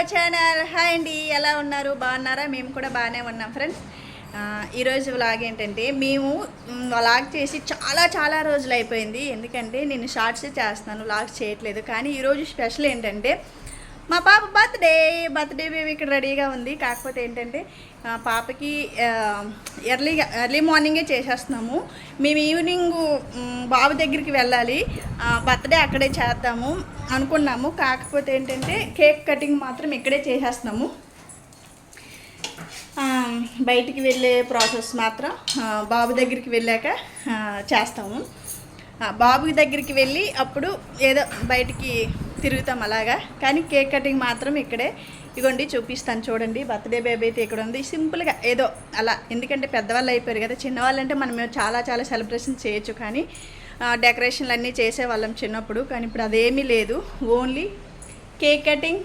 Our channel. Hi అండి ఎలా ఉన్నారు? బాగున్నారా? మేము కూడా బాగానే ఉన్నాం ఫ్రెండ్స్. ఈరోజు వ్లాగ్ ఏంటంటే మేము వ్లాగ్ చేసి చాలా చాలా రోజులు అయిపోయింది. ఎందుకంటే నేను షార్ట్స్ చేస్తున్నాను వ్లాగ్ చేయట్లేదు. కానీ ఈరోజు స్పెషల్ ఏంటంటే మా పాప బర్త్డే బర్త్డే మేము ఇక్కడ రెడీగా ఉంది. కాకపోతే ఏంటంటే పాపకి ఎర్లీగా ఎర్లీ మార్నింగే చేసేస్తున్నాము. మేము ఈవినింగ్ బాబు దగ్గరికి వెళ్ళాలి. బర్త్డే అక్కడే చేద్దాము అనుకున్నాము. కాకపోతే ఏంటంటే కేక్ కటింగ్ మాత్రం ఇక్కడే చేసేస్తున్నాము. బయటికి వెళ్ళే ప్రాసెస్ మాత్రం బాబు దగ్గరికి వెళ్ళాక చేస్తాము. బాబు దగ్గరికి వెళ్ళి అప్పుడు ఏదో బయటికి తిరుగుతాం అలాగా. కానీ కేక్ కటింగ్ మాత్రం ఇక్కడే. ఇగోండి చూపిస్తాను చూడండి. బర్త్డే బేబీ అయితే ఇక్కడ ఉంది. సింపుల్గా ఏదో అలా. ఎందుకంటే పెద్దవాళ్ళు అయిపోయారు కదా. చిన్నవాళ్ళు అంటే మనం చాలా చాలా సెలబ్రేషన్ చేయొచ్చు కానీ డెకరేషన్లు అన్నీ చేసేవాళ్ళం చిన్నప్పుడు. కానీ ఇప్పుడు అదేమీ లేదు. ఓన్లీ కేక్ కటింగ్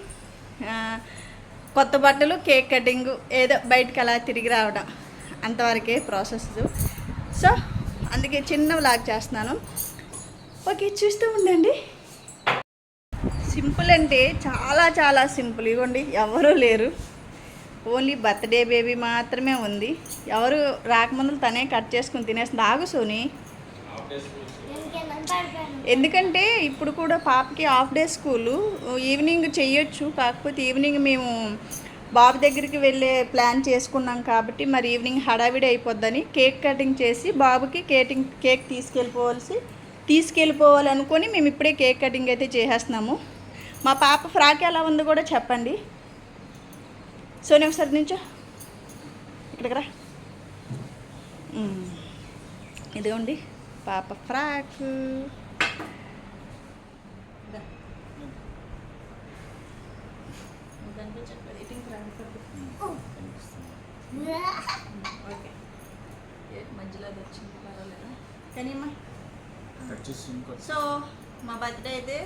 కొత్త బట్టలు కేక్ కటింగ్ ఏదో బయటకు అలా తిరిగి రావడం. అంతవరకే ప్రాసెస్. సో అందుకే చిన్న వ్లాగ్ చేస్తున్నాను. ఓకే చూస్తూ ఉండండి. సింపుల్ అంటే చాలా చాలా సింపుల్. ఇవ్వండి ఎవరూ లేరు. ఓన్లీ బర్త్డే బేబీ మాత్రమే ఉంది. ఎవరు రాకముందు తనే కట్ చేసుకుని తినేస్తుంది. ఆగు సోని. ఎందుకంటే ఇప్పుడు కూడా పాపకి హాఫ్ డే స్కూలు. ఈవినింగ్ చెయ్యొచ్చు. కాకపోతే ఈవినింగ్ మేము బాబు దగ్గరికి వెళ్ళే ప్లాన్ చేసుకున్నాం కాబట్టి మరి ఈవినింగ్ హడావిడి అయిపోద్దని కేక్ కటింగ్ చేసి బాబుకి కేటింగ్ కేక్ తీసుకెళ్ళిపోవాల్సి తీసుకెళ్ళిపోవాలనుకొని మేము ఇప్పుడే కేక్ కటింగ్ అయితే చేసేస్తున్నాము. మా పాప ఫ్రాక్ ఎలా ఉందో కూడా చెప్పండి. సోని ఒకసారి నుంచో ఇక్కడికి రా. ఇదిగోండి పాప ఫ్రాక్. ఓకే. మధ్యలో వచ్చింది పర్వాలేదా? కానీ అమ్మా. సో మా బర్త్డే అయితే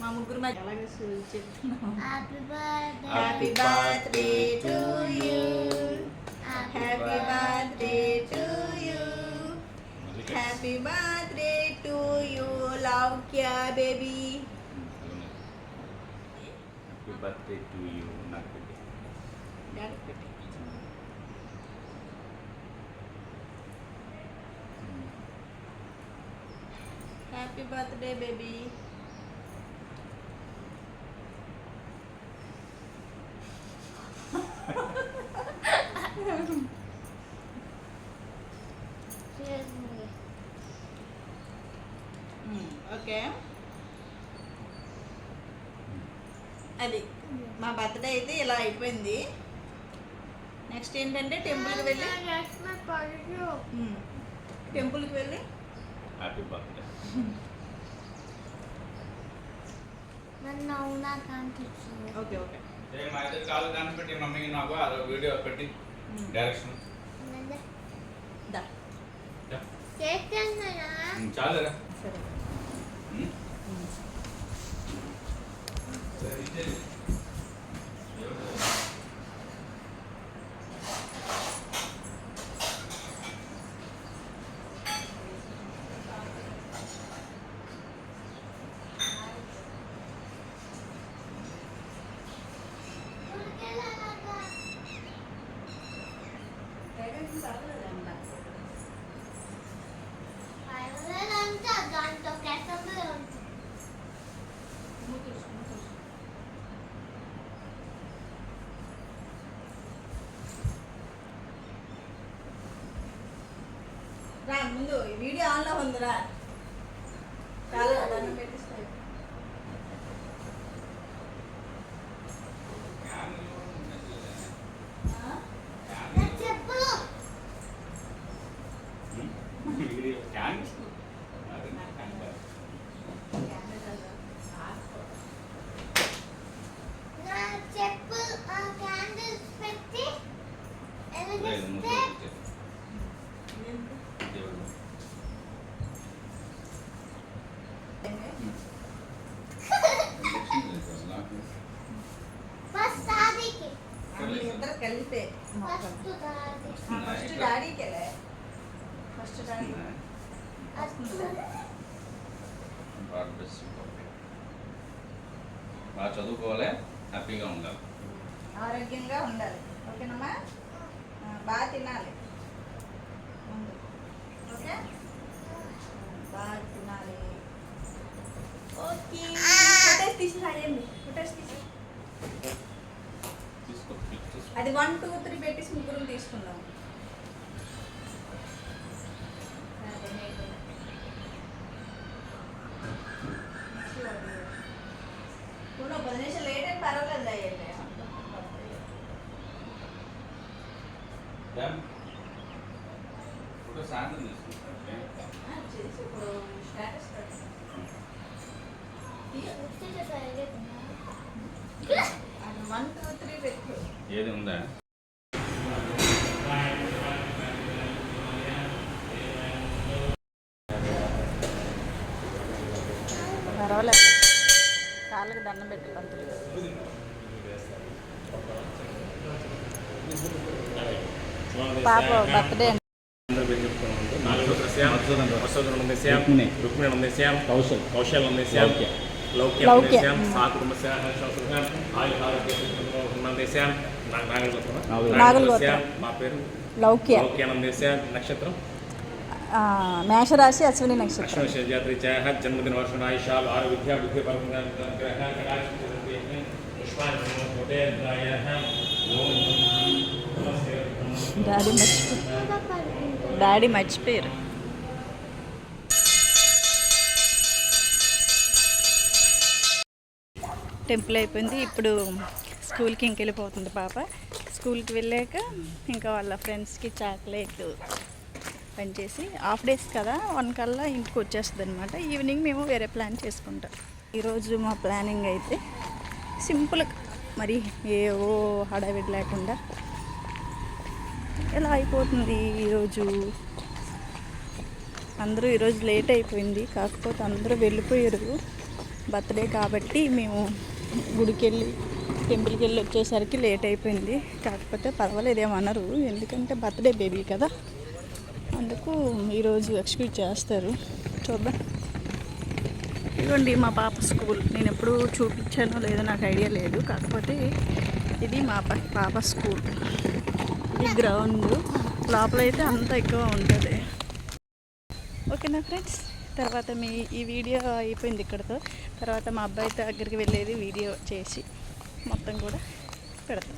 మా ముగ్గురు మధ్య అలాగే చెప్తున్నాం happy birthday to you happy birthday to you happy birthday to you love క్యా baby happy birthday to you నాకు పెట్టి హ్యాపీ బర్త్డే బేబీ ఓకే అది మా బర్త్డే అయితే ఇలా అయిపోయింది. నెక్స్ట్ ఏంటంటే టెంపుల్కి వెళ్ళి. టెంపుల్కి వెళ్ళి హ్యాపీ బర్త్డే ఓకే ఓకే మా ఇద్దరు కాలు దాన్ని పెట్టి మమ్మీకి నాకు అదో వీడియో పెట్టి డైరెక్షన్ దా చాలేరా. day. వీడియో ఆన్లో ఉందిరా. చాలా దండం పెట్టిస్తాయి వీడియో కలిపే ఫస్ట్ డాడీకి ఫస్ట్ డాడీ బాగా చదువుకోవాలి హ్యాపీగా ఉండాలి. ఆరోగ్యంగా ఉండాలి. ఓకేనమ్మా? బాగా తినాలి. ఓకే? బాగా తినాలి. ఓకే. ఫొటోస్ తీసి రాయండి. ఫొటోస్ తీసి అది వన్ టూ త్రీ పెట్టేసి ముగ్గురు తీసుకుందాం. పది నిమిషాలు లేట్ పర్వాలేదు అయ్యండి ఇప్పుడు స్టేటస్ వన్ టూ త్రీ పెట్టు. ఏది ఉందా పర్వాలేదు కాళ్ళకి దండం పెట్టి పంతులు పాప బర్త్డే రుక్మిణి. రుక్మిణి కౌశల్ కౌశల్ లౌక్య. లౌక్య లౌక్య. సా కుటుంబస్య ఆయుర్ ఆరోగ్య నాగుల నాగుల గోత్రం. మా పేరు లౌక్య. నక్షత్రం. ఆ, మేషరాశి అశ్విని నక్షత్రం. జన్మదిన వర్షణ ఆయుషాలు ఆరు విద్యా బుద్ధి పరమ గ్రహ పుష్పాన్ని డాడీ మర్చిపోయి డాడీ మర్చిపోయారు. టెంపుల్ అయిపోయింది. ఇప్పుడు స్కూల్కి ఇంకెళ్ళిపోతుంది పాప. స్కూల్కి వెళ్ళాక ఇంకా వాళ్ళ ఫ్రెండ్స్కి చాక్లెట్ పనిచేసి హాఫ్ డేస్ కదా వన్ కల్లా ఇంటికి వచ్చేస్తుంది అనమాట ఈవినింగ్ మేము వేరే ప్లాన్ చేసుకుంటాం. ఈరోజు మా ప్లానింగ్ అయితే సింపుల్ మరి ఏవో హడావిడి లేకుండా ఎలా అయిపోతుంది ఈరోజు? అందరూ ఈరోజు లేట్ అయిపోయింది. కాకపోతే అందరూ వెళ్ళిపోయారు. బర్త్డే కాబట్టి మేము గుడికి వెళ్ళి టెంపుల్కి వెళ్ళి వచ్చేసరికి లేట్ అయిపోయింది. కాకపోతే పర్వాలేదు ఏమన్నారు ఎందుకంటే బర్త్డే బేబీ కదా. అందుకు ఈరోజు ఎక్స్క్యూజ్ చేస్తారు. చూద్దాం. ఇదిగోండి మా పాప స్కూల్. నేను ఎప్పుడు చూపించానో లేదో నాకు ఐడియా లేదు. కాకపోతే ఇది మా పాప స్కూల్. ఈ గ్రౌండ్. లోపల అయితే అంత ఎక్కువ ఉంటుంది. ఓకేనా ఫ్రెండ్స్? తర్వాత మీ ఈ వీడియో అయిపోయింది ఇక్కడతో. తర్వాత మా అబ్బాయి దగ్గరికి వెళ్ళేది వీడియో చేసి. മൊത്തം കൂടെ കിടത്തും